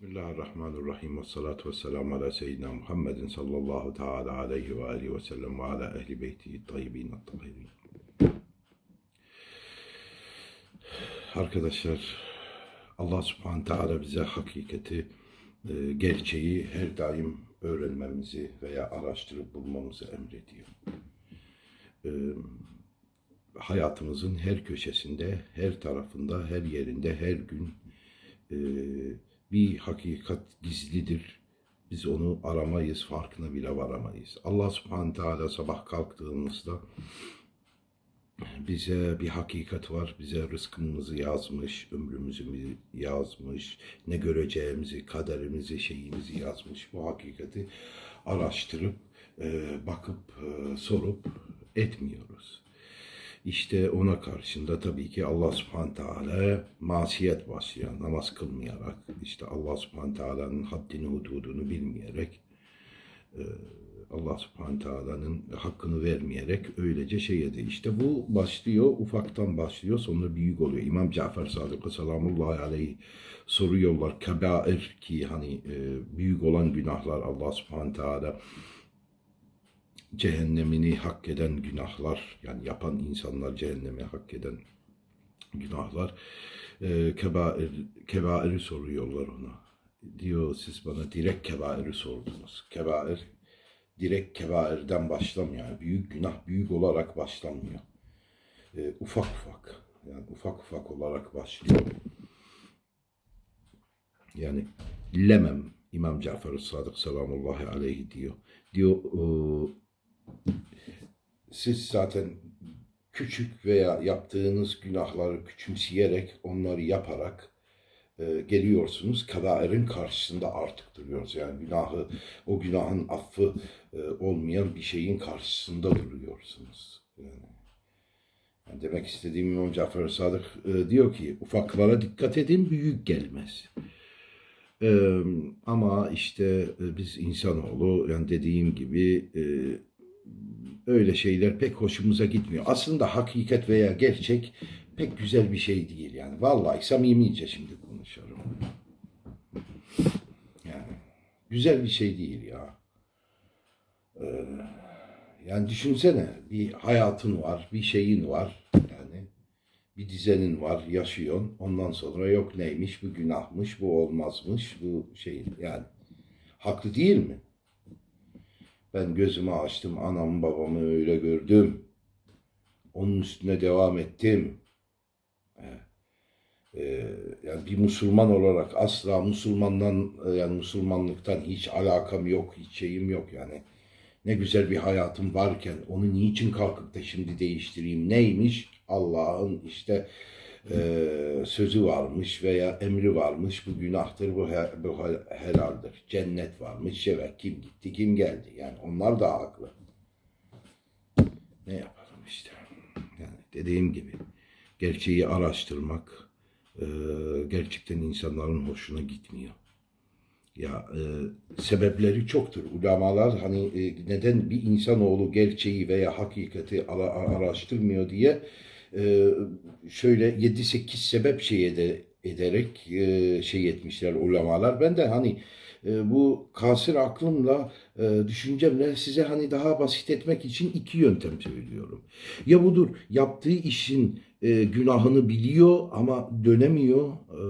Bismillahirrahmanirrahim ve salatu ve selamu ala seyyidina Muhammedin sallallahu teala aleyhi ve aleyhi ve sellem ve ala ehli beyti tayyibin tahirin. Arkadaşlar Allah subhanahu teala bize hakikati, e, gerçeği her daim öğrenmemizi veya araştırıp bulmamızı emrediyor. E, hayatımızın her köşesinde, her tarafında, her yerinde, her gün e, bir hakikat gizlidir. Biz onu aramayız, farkına bile varamayız. Allah subhanahu teala sabah kalktığımızda bize bir hakikat var. Bize rızkımızı yazmış, ömrümüzü yazmış, ne göreceğimizi, kaderimizi, şeyimizi yazmış. Bu hakikati araştırıp, e, bakıp, e, sorup etmiyoruz. İşte ona karşında tabii ki Allah subhanahu teala masiyet başlayan, namaz kılmayarak, işte Allah subhanahu teala'nın haddini, hududunu bilmeyerek, e, Allah subhanahu teala'nın hakkını vermeyerek öylece şey yedi. İşte bu başlıyor, ufaktan başlıyor, sonra büyük oluyor. İmam Cafer Sadık selamullahi aleyh soruyorlar, kebair ki hani e, büyük olan günahlar Allah subhanahu teala cehennemini hak eden günahlar, yani yapan insanlar cehennemi hak eden günahlar, e, kebair, kebairi soruyorlar ona. Diyor siz bana direkt kebairi sordunuz. Kebair, direkt kebairden başlamıyor. Yani büyük günah büyük olarak başlamıyor. E, ufak ufak, yani ufak ufak olarak başlıyor. Yani lemem İmam Cafer Sadık selamullahi aleyhi diyor. Diyor e, siz zaten küçük veya yaptığınız günahları küçümseyerek, onları yaparak e, geliyorsunuz. Kabairin karşısında artık duruyoruz. Yani günahı, o günahın affı e, olmayan bir şeyin karşısında duruyorsunuz. Yani, yani demek istediğim İmam Cafer Sadık e, diyor ki ufaklara dikkat edin büyük gelmez. Ee, ama işte e, biz insanoğlu yani dediğim gibi e, öyle şeyler pek hoşumuza gitmiyor. Aslında hakikat veya gerçek pek güzel bir şey değil yani. Vallahi samimice şimdi konuşuyorum. Yani güzel bir şey değil ya. Ee, yani düşünsene bir hayatın var, bir şeyin var. Yani bir dizenin var, yaşıyorsun. Ondan sonra yok neymiş, bu günahmış, bu olmazmış, bu şey yani. Haklı değil mi? Ben gözümü açtım, anamı babamı öyle gördüm. Onun üstüne devam ettim. Ee, yani bir Müslüman olarak asla Müslümandan yani Müslümanlıktan hiç alakam yok, hiç şeyim yok yani. Ne güzel bir hayatım varken onu niçin kalkıp da şimdi değiştireyim? Neymiş? Allah'ın işte e, sözü varmış veya emri varmış. Bu günahtır, bu, he, bu helaldir. Cennet varmış. Evet kim gitti, kim geldi? Yani onlar da haklı. Ne yapalım işte. Yani dediğim gibi gerçeği araştırmak e, gerçekten insanların hoşuna gitmiyor. Ya e, sebepleri çoktur. Ulamalar hani e, neden bir insanoğlu gerçeği veya hakikati ara, araştırmıyor diye şöyle 7-8 sebep şey ede, ederek e, şey etmişler ulamalar. Ben de hani e, bu kasır aklımla, e, düşüncemle size hani daha basit etmek için iki yöntem söylüyorum. Ya budur, yaptığı işin e, günahını biliyor ama dönemiyor, e,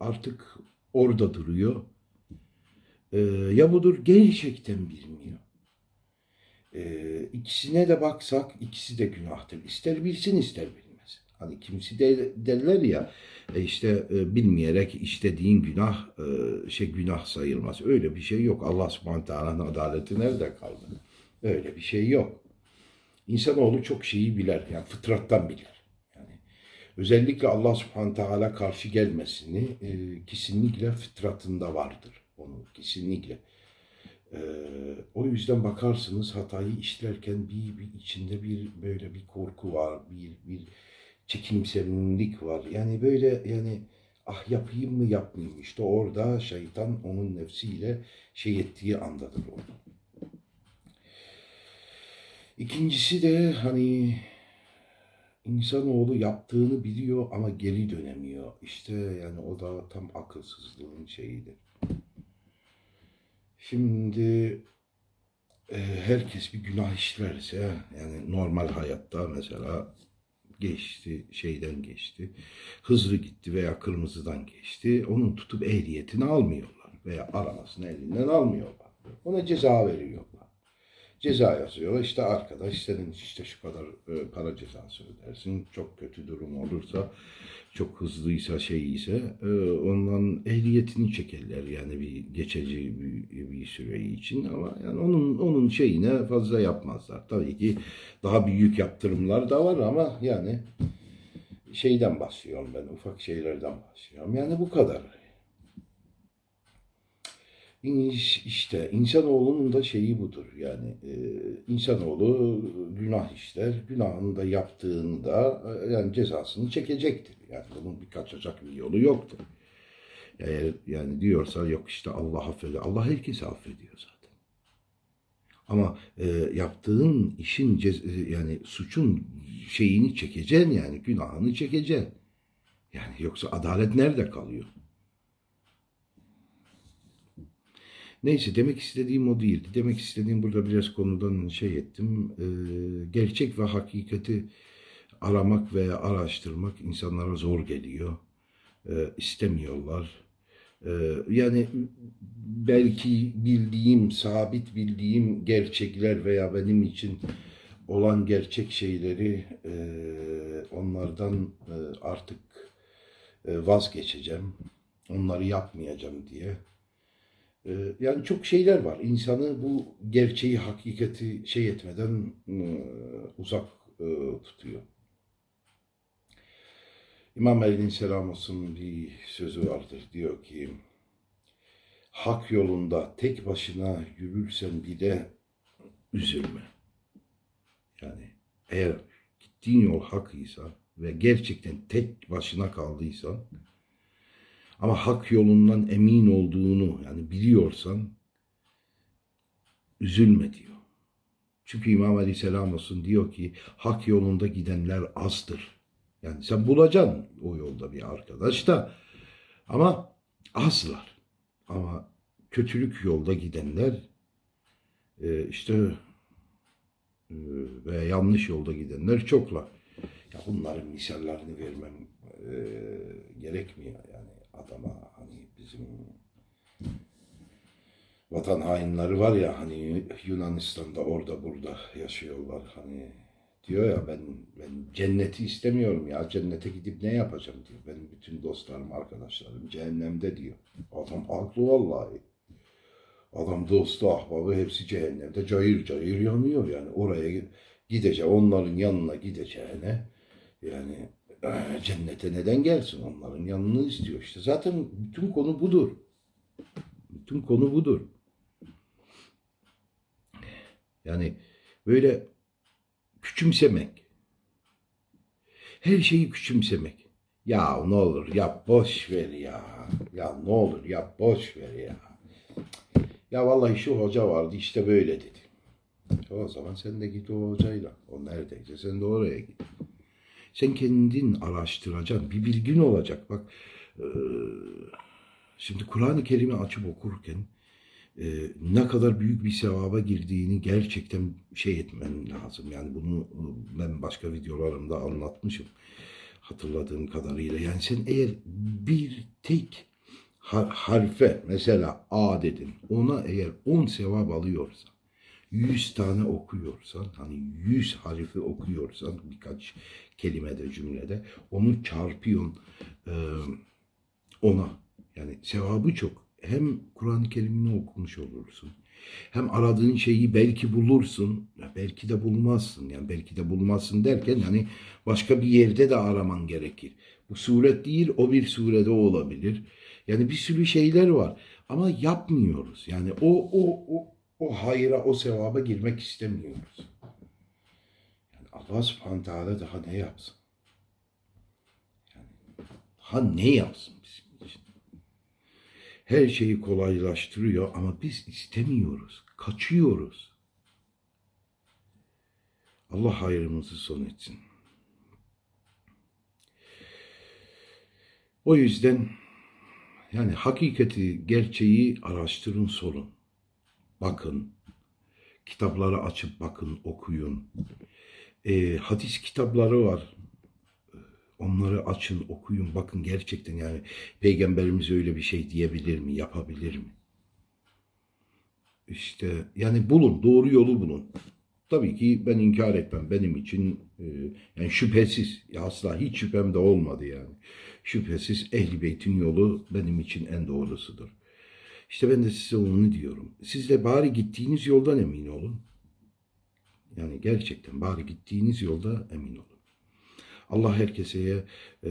artık orada duruyor. E, ya budur, gerçekten bilmiyor. E, ikisine de baksak ikisi de günahtır. İster bilsin ister bilmez. Hani kimisi de derler ya e işte e, bilmeyerek işlediğin günah e, şey günah sayılmaz. Öyle bir şey yok. Allah subhanahu teala'nın adaleti nerede kaldı? Öyle bir şey yok. İnsanoğlu çok şeyi biler. Yani fıtrattan bilir. Yani özellikle Allah subhanahu teala karşı gelmesini e, kesinlikle fıtratında vardır. Onu kesinlikle. O yüzden bakarsınız hatayı işlerken bir, bir içinde bir böyle bir korku var, bir bir çekimsellik var. Yani böyle yani ah yapayım mı yapmayayım işte orada şeytan onun nefsiyle şey ettiği andadır o. İkincisi de hani insanoğlu yaptığını biliyor ama geri dönemiyor. İşte yani o da tam akılsızlığın şeyidir. Şimdi e, herkes bir günah işlerse yani normal hayatta mesela geçti şeyden geçti hızlı gitti veya kırmızıdan geçti onun tutup ehliyetini almıyorlar veya aramasını elinden almıyorlar. Ona ceza veriyorlar. Ceza yazıyorlar işte arkadaş senin işte şu kadar e, para cezası ödersin çok kötü durum olursa çok hızlıysa şey ise e, ondan ehliyetini çekerler yani bir geçici bir, bir süre için ama yani onun onun şeyine fazla yapmazlar. Tabii ki daha büyük yaptırımlar da var ama yani şeyden bahsediyorum ben ufak şeylerden bahsediyorum. Yani bu kadar. İş- İşte insanoğlunun da şeyi budur. Yani e, insanoğlu günah işler. Günahını da yaptığını da e, yani cezasını çekecektir. Yani bunun bir kaçacak bir yolu yoktur. Eğer yani diyorsa yok işte Allah affediyor. Allah herkesi affediyor zaten. Ama e, yaptığın işin cez- e, yani suçun şeyini çekeceksin yani günahını çekeceksin. Yani yoksa adalet nerede kalıyor? Neyse demek istediğim o değildi. Demek istediğim burada biraz konudan şey ettim. Ee, gerçek ve hakikati aramak veya araştırmak insanlara zor geliyor. Ee, istemiyorlar. Ee, yani belki bildiğim, sabit bildiğim gerçekler veya benim için olan gerçek şeyleri e, onlardan e, artık e, vazgeçeceğim. Onları yapmayacağım diye. Ee, Yani çok şeyler var. İnsanı bu gerçeği, hakikati şey etmeden e, uzak e, tutuyor. İmam Ali'nin selam olsun bir sözü vardır. Diyor ki, hak yolunda tek başına yürürsen bile üzülme. Yani eğer gittiğin yol hakıysa ve gerçekten tek başına kaldıysan ama hak yolundan emin olduğunu yani biliyorsan üzülme diyor. Çünkü İmam Aleyhisselam olsun diyor ki hak yolunda gidenler azdır. Yani sen bulacaksın o yolda bir arkadaş da ama azlar. Ama kötülük yolda gidenler e, işte e, ve yanlış yolda gidenler çoklar. Ya bunların misallerini vermem e, gerekmiyor yani adama hani bizim vatan hainleri var ya hani Yunanistan'da orada burada yaşıyorlar hani diyor ya ben ben cenneti istemiyorum ya cennete gidip ne yapacağım diyor. Benim bütün dostlarım arkadaşlarım cehennemde diyor. Adam haklı vallahi. Adam dostu ahbabı hepsi cehennemde cayır cayır yanıyor yani oraya gidecek onların yanına gideceğine yani cennete neden gelsin onların yanını istiyor işte zaten bütün konu budur. Bütün konu budur. Yani böyle küçümsemek. Her şeyi küçümsemek. Ya ne olur yap boş ver ya. Ya ne olur yap boş ver ya. Ya vallahi şu hoca vardı işte böyle dedi. O zaman sen de git o hocayla. O neredeyse sen de oraya git. Sen kendin araştıracaksın. Bir bilgin olacak. Bak eee, şimdi Kur'an-ı Kerim'i açıp okurken eee, ne kadar büyük bir sevaba girdiğini gerçekten şey etmen lazım. Yani bunu e, ben başka videolarımda anlatmışım. Hatırladığım kadarıyla. Yani sen eğer bir tek har- harfe mesela A dedin. Ona eğer 10 sevap alıyorsan 100 tane okuyorsan hani 100 harfi okuyorsan birkaç kelimede cümlede onu çarpıyorsun e, ona. Yani sevabı çok. Hem Kur'an-ı Kerim'ini okumuş olursun hem aradığın şeyi belki bulursun. Belki de bulmazsın. Yani belki de bulmazsın derken hani başka bir yerde de araman gerekir. Bu suret değil o bir surede olabilir. Yani bir sürü şeyler var. Ama yapmıyoruz. Yani o o o o hayra, o sevaba girmek istemiyoruz. Yani Allah subhanahu teala daha ne yapsın? Yani daha ne yapsın bizim için? Her şeyi kolaylaştırıyor ama biz istemiyoruz, kaçıyoruz. Allah hayrımızı son etsin. O yüzden yani hakikati, gerçeği araştırın, sorun. Bakın. Kitapları açıp bakın, okuyun. Ee, hadis kitapları var. Onları açın, okuyun, bakın gerçekten yani peygamberimiz öyle bir şey diyebilir mi, yapabilir mi? İşte yani bulun, doğru yolu bulun. Tabii ki ben inkar etmem. Benim için e, yani şüphesiz, asla hiç şüphem de olmadı yani. Şüphesiz Ehl-i Beyt'in yolu benim için en doğrusudur. İşte ben de size onu diyorum. Siz de bari gittiğiniz yoldan emin olun. Yani gerçekten bari gittiğiniz yolda emin olun. Allah herkese e,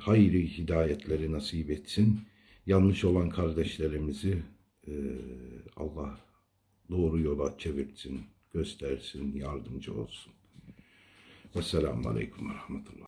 hayri hidayetleri nasip etsin. Yanlış olan kardeşlerimizi e, Allah doğru yola çevirsin, göstersin, yardımcı olsun. Vesselamu Aleyküm ve Rahmetullah.